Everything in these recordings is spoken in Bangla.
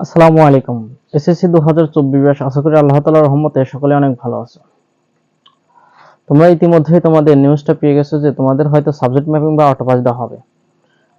আসসালামু আলাইকুম। এসএসসি দু হাজার চব্বিশ আশা করি আল্লাহ তালার রহমতে সকলে অনেক ভালো আছো। তোমরা ইতিমধ্যেই তোমাদের নিউজটা পেয়ে গেছো যে তোমাদের হয়তো সাবজেক্ট ম্যাপিং বা অটোপাস দেওয়া হবে।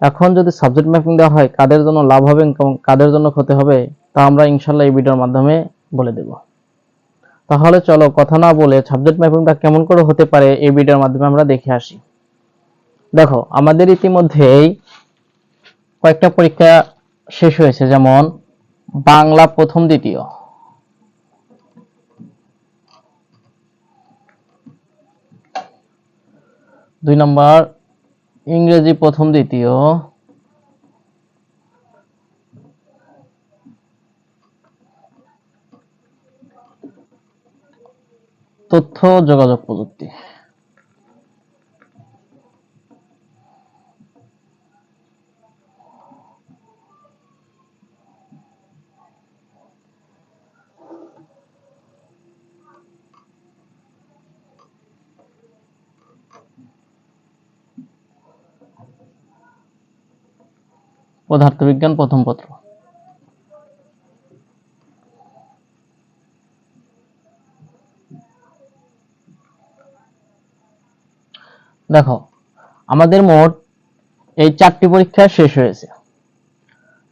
এখন যদি সাবজেক্ট ম্যাপিং দেওয়া হয়, কাদের জন্য লাভ হবে এবং কাদের জন্য ক্ষতি হবে, তা আমরা ইনশাল্লাহ এই ভিডিওর মাধ্যমে বলে দেব। তাহলে চলো কথা না বলে সাবজেক্ট ম্যাপিংটা কেমন করে হতে পারে এই ভিডিওর মাধ্যমে আমরা দেখে আসি। দেখো, আমাদের ইতিমধ্যেই কয়েকটা পরীক্ষা শেষ হয়েছে, যেমন বাংলা প্রথম দ্বিতীয়। দুই নম্বর ইংরেজি প্রথম দ্বিতীয়। তথ্য যোগাযোগ প্রযুক্তি। পদার্থবিজ্ঞান প্রথম পত্র। দেখো, আমাদের মোট এই চারটি পরীক্ষা শেষ হয়েছে।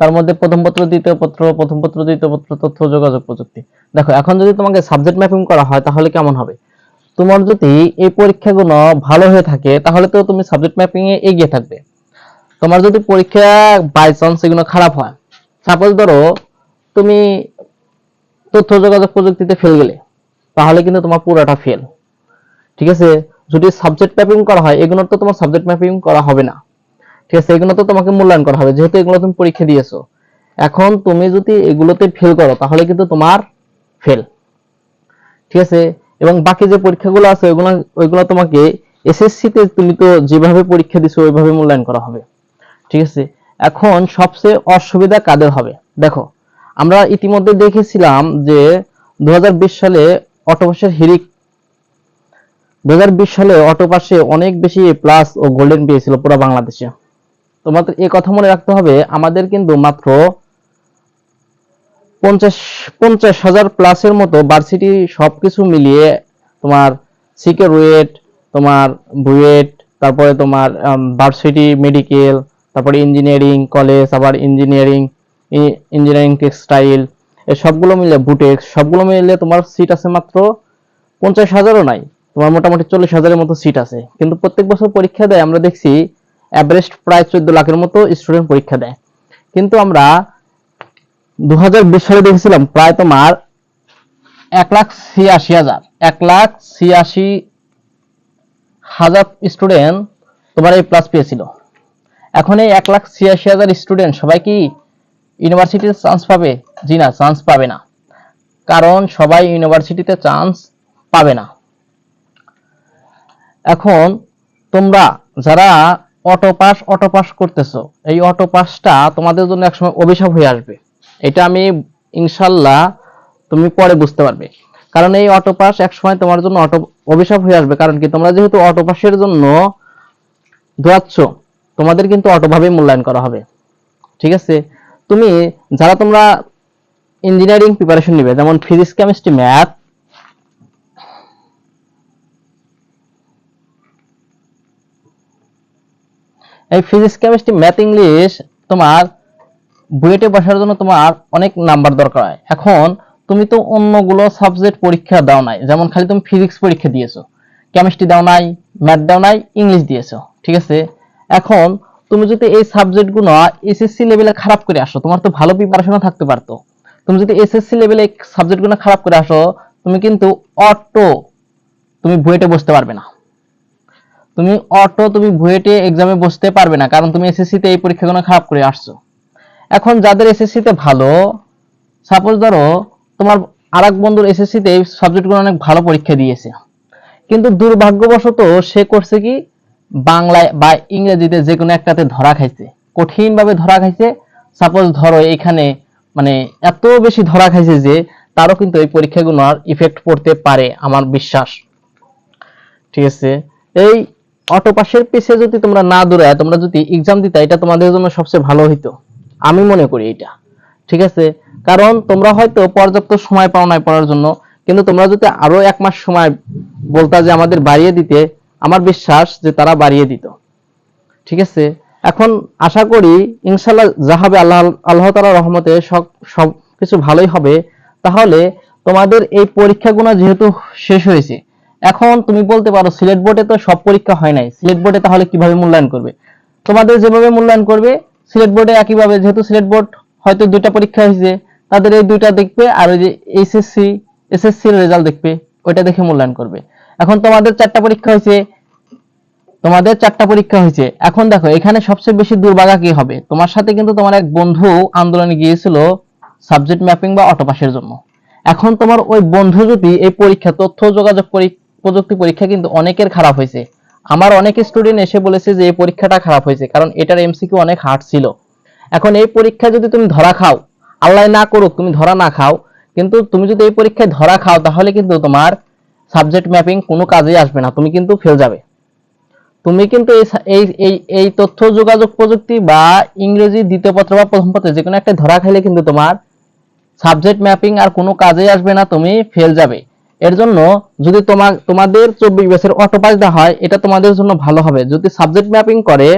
তার মধ্যে প্রথম পত্র, দ্বিতীয় পত্র, প্রথম পত্র, দ্বিতীয় পত্র, তথ্য, যোগাযোগ প্রযুক্তি। দেখো, এখন যদি তোমাকে সাবজেক্ট ম্যাপিং করা হয়, তাহলে কেমন হবে? তোমার যদি এই পরীক্ষাগুলো ভালো হয়ে থাকে, তাহলে তো তুমি সাবজেক্ট ম্যাপিং এ এগিয়ে থাকবে। তোমার যদি পরীক্ষা বাই চান্স এগুলো খারাপ হয় সাপোজ ধরো তুমি তথ্য যোগাযোগ প্রযুক্তিতে ফেল গেলে, তাহলে কিন্তু তোমার পুরোটা ফেল ঠিক আছে? যদি সাবজেক্ট ম্যাপিং করা হয় এগুলো তো তোমার সাবজেক্ট ম্যাপিং করা হবে না। ঠিক আছে? এগুলো তো তোমাকে মূল্যায়ন করা হবে, যেহেতু এগুলো তুমি পরীক্ষা দিয়েছ। এখন তুমি যদি এগুলোতে ফেল করো, তাহলে কিন্তু তোমার ফেল ঠিক আছে? এবং বাকি যে পরীক্ষাগুলো আছে ওইগুলো ওইগুলো তোমাকে এসএসসি তে তুমি তো যেভাবে পরীক্ষা দিছো, ওইভাবে মূল্যায়ন করা হবে। ঠিক আছে? এখন সবচেয়ে অসুবিধা কাদের হবে? দেখো, আমরা ইতিমধ্যে দেখেছিলাম যে দু হাজার বিশ সালে অটোপাসের হিরিক দু সালে অটোপাসে অনেক বেশি প্লাস ও গোল্ডেন পেয়েছিল পুরো বাংলাদেশে। তোমাদের এই কথা মনে রাখতে হবে, আমাদের কিন্তু মাত্র পঞ্চাশ পঞ্চাশ হাজার প্লাসের মতো ভার্সিটি সবকিছু মিলিয়ে তোমার সিকে তোমার বুয়েট, তারপরে তোমার ভার্সিটি মেডিকেল তারপরে ইঞ্জিনিয়ারিং কলেজ আবার ইঞ্জিনিয়ারিং ইঞ্জিনিয়ারিং টেক্সটাইল এই সবগুলো মিলে বুটেক্স, সবগুলো মিলে তোমার সিট আছে মাত্র পঞ্চাশ হাজারও নাই। তোমার মোটামুটি চল্লিশ হাজারের মতো সিট আছে। কিন্তু প্রত্যেক বছর পরীক্ষা দেয়, আমরা দেখছি অ্যাভারেজ প্রায় চোদ্দ লাখের মতো স্টুডেন্ট পরীক্ষা দেয়। কিন্তু আমরা দু হাজার বিশ সালে দেখেছিলাম, প্রায় তোমার এক লাখ ছিয়াশি হাজার। এক লাখ ছিয়াশি হাজার স্টুডেন্ট তোমার এই প্লাস পেয়েছিল। এখন এই এক লাখ ছিয়াশি হাজার স্টুডেন্ট সবাই কি ইউনিভার্সিটিতে চান্স পাবে? জি না চান্স পাবে না। কারণ সবাই ইউনিভার্সিটিতে চান্স পাবে না। এখন তোমরা যারা অটো পাস অটো পাস করতেছো, এই অটো পাসটা তোমাদের জন্য একসময় অভিশাপ হয়ে আসবে। এটা আমি ইনশাল্লাহ তুমি পরে বুঝতে পারবে। কারণ এই অটো পাস একসময় তোমার জন্য অটো অভিশাপ হয়ে আসবে। কারণ কি তোমরা যেহেতু অটো পাসের জন্য দোয়াচ্ছ তোমাদের কিন্তু অটোভাবেই মূল্যায়ন করা হবে। ঠিক আছে? তুমি, যারা তোমরা ইঞ্জিনিয়ারিং প্রিপারেশন নিবে, যেমন ফিজিক্স কেমিস্ট্রি ম্যাথ এই ফিজিক্স কেমিস্ট্রি ম্যাথ ইংলিশ তোমার বুয়েটে বসার জন্য তোমার অনেক নাম্বার দরকার হয়। এখন তুমি তো অন্যগুলো সাবজেক্ট পরীক্ষা দাও নাই, যেমন খালি তুমি ফিজিক্স পরীক্ষা দিয়েছ। কেমিস্ট্রি দাও নাই ম্যাথ দাও নাই ইংলিশ দিয়েছ। ঠিক আছে? এখন তুমি যদি এই সাবজেক্টগুলো এসএসসি লেভেলে খারাপ করে আসো, তোমার তো ভালো প্রিপারেশনও থাকতে পারতো। তুমি যদি এসএসসি লেভেলে সাবজেক্টগুলো খারাপ করে আসো, তুমি কিন্তু অটো তুমি বুয়েটে বসতে পারবে না। তুমি অটো তুমি বুয়েটে এক্সামে বসতে পারবে না, কারণ তুমি এসএসসি তে এই পরীক্ষাগুলো খারাপ করে আসছো। এখন যাদের এসএসসি তে ভালো সাপোজ ধরো তোমার আরেক বন্ধুর এসএসসি তে এই সাবজেক্টগুলো অনেক ভালো পরীক্ষা দিয়েছে। কিন্তু দুর্ভাগ্যবশত সে করছে কি বাংলায় বা ইংরেজিতে যে কোনো একটাতে ধরা খাইছে। কঠিন ভাবে ধরা খাইছে। সাপোজ ধরো এখানে মানে এত বেশি ধরা খাইছে যে তারও কিন্তু এই পরীক্ষাগুলোর ইফেক্ট পড়তে পারে আমার বিশ্বাস। ঠিক আছে? এই অটো পিছে যদি তোমরা না দৌড়ায়, তোমরা যদি এক্সাম দিতে, এটা তোমাদের জন্য সবচেয়ে ভালো হইতো। আমি মনে করি এটা। ঠিক আছে? কারণ তোমরা হয়তো পর্যাপ্ত সময় পাও নাই পড়ার জন্য, কিন্তু তোমরা যদি আরও এক মাস সময় বলতা যে আমাদের বাড়িয়ে দিতে আমার বিশ্বাস যে তারা বাড়িয়ে দিত। ঠিক আছে? এখন আশা করি ইনশাল্লাহ যা হবে আল্লাহ আল্লাহ তাআলার রহমতে সব সব কিছু ভালোই হবে। তাহলে তোমাদের এই পরীক্ষাগুলো যেহেতু শেষ হয়েছে, এখন তুমি বলতে পারো, সিলেট বোর্ডে তো সব পরীক্ষা হয় নাই। সিলেট বোর্ডে তাহলে কীভাবে মূল্যায়ন করবে? তোমাদের যেভাবে মূল্যায়ন করবে, সিলেট বোর্ডে একইভাবে যেহেতু সিলেট বোর্ড হয়তো দুইটা পরীক্ষা হয়েছে, তাদের এই দুইটা দেখবে আর ওই যে এসএসসি এর রেজাল্ট দেখবে, ওইটা দেখে মূল্যায়ন করবে। এখন তোমাদের চারটা পরীক্ষা হয়েছে। তোমাদের চারটা পরীক্ষা হয়েছে। এখন দেখো, এখানে সবচেয়ে বেশি দুর্ভাগা কি হবে? তোমার সাথে কিন্তু তোমার এক বন্ধু আন্দোলনে গিয়েছিল সাবজেক্ট ম্যাপিং বা অটোপাসের জন্য। এখন তোমার ওই বন্ধু যদি এই পরীক্ষা, তথ্য যোগাযোগ প্রযুক্তি পরীক্ষা কিন্তু অনেকের খারাপ হয়েছে। আমার অনেক স্টুডেন্ট এসে বলেছে যে এই পরীক্ষাটা খারাপ হয়েছে, কারণ এটার এমসিকিউ অনেক হার্ড ছিল। এখন এই পরীক্ষা যদি তুমি ধরা খাও, আল্লাহ না করুক, তুমি ধরা না খাও, কিন্তু তুমি যদি এই পরীক্ষায় ধরা খাও, তাহলে কিন্তু তোমার সাবজেক্ট ম্যাপিং কোনো কাজেই আসবে না, তুমি কিন্তু ফেল যাবে। তুমি কিন্তু এই এই এই তথ্য, যোগাযোগ প্রযুক্তি বা ইংরেজি দ্বিতীয় পত্র বা প্রথম পত্র যে কোনো একটা ধরা খাইলে কিন্তু তোমার সাবজেক্ট ম্যাপিং আর কোনো কাজেই আসবে না, তুমি ফেল যাবে। এর জন্য যদি তোমার, তোমাদের চব্বিশ বছর অটো পাস দেওয়া হয়, এটা তোমাদের জন্য ভালো হবে। যদি সাবজেক্ট ম্যাপিং করে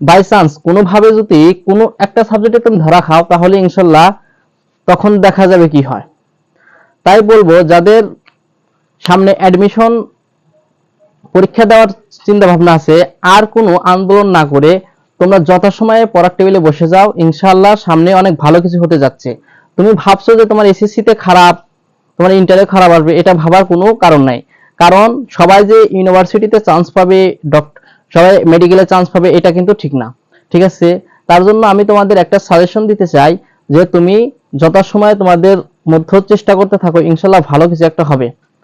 বাই চান্স কোনোভাবে যদি কোনো একটা সাবজেক্টে তুমি ধরা খাও, তাহলে ইনশাল্লাহ তখন দেখা যাবে কি হয়। তাই বলব, যাদের সামনে অ্যাডমিশন পরীক্ষা দেওয়ার চিন্তা ভাবনা আছে। আর কোনো আন্দোলন না করে তোমরা যথাসময়ে পড়ার টেবিলে বসে যাও। ইনশাল্লাহ সামনে অনেক ভালো কিছু হতে যাচ্ছে। তুমি ভাবছ যে তোমার এসএসসি তে খারাপ, তোমার ইন্টারে খারাপ আসবে, এটা ভাবার কোনো কারণ নাই। কারণ সবাই যে ইউনিভার্সিটিতে চান্স পাবে ডক্টর সবাই মেডিকেলে চান্স পাবে, এটা কিন্তু ঠিক না। ঠিক আছে? তার জন্য আমি তোমাদের একটা সাজেশন দিতে চাই যে তুমি যথাসময়ে তোমাদের মধ্য চেষ্টা করতে থাকো। ইনশাল্লাহ ভালো কিছু একটা হবে।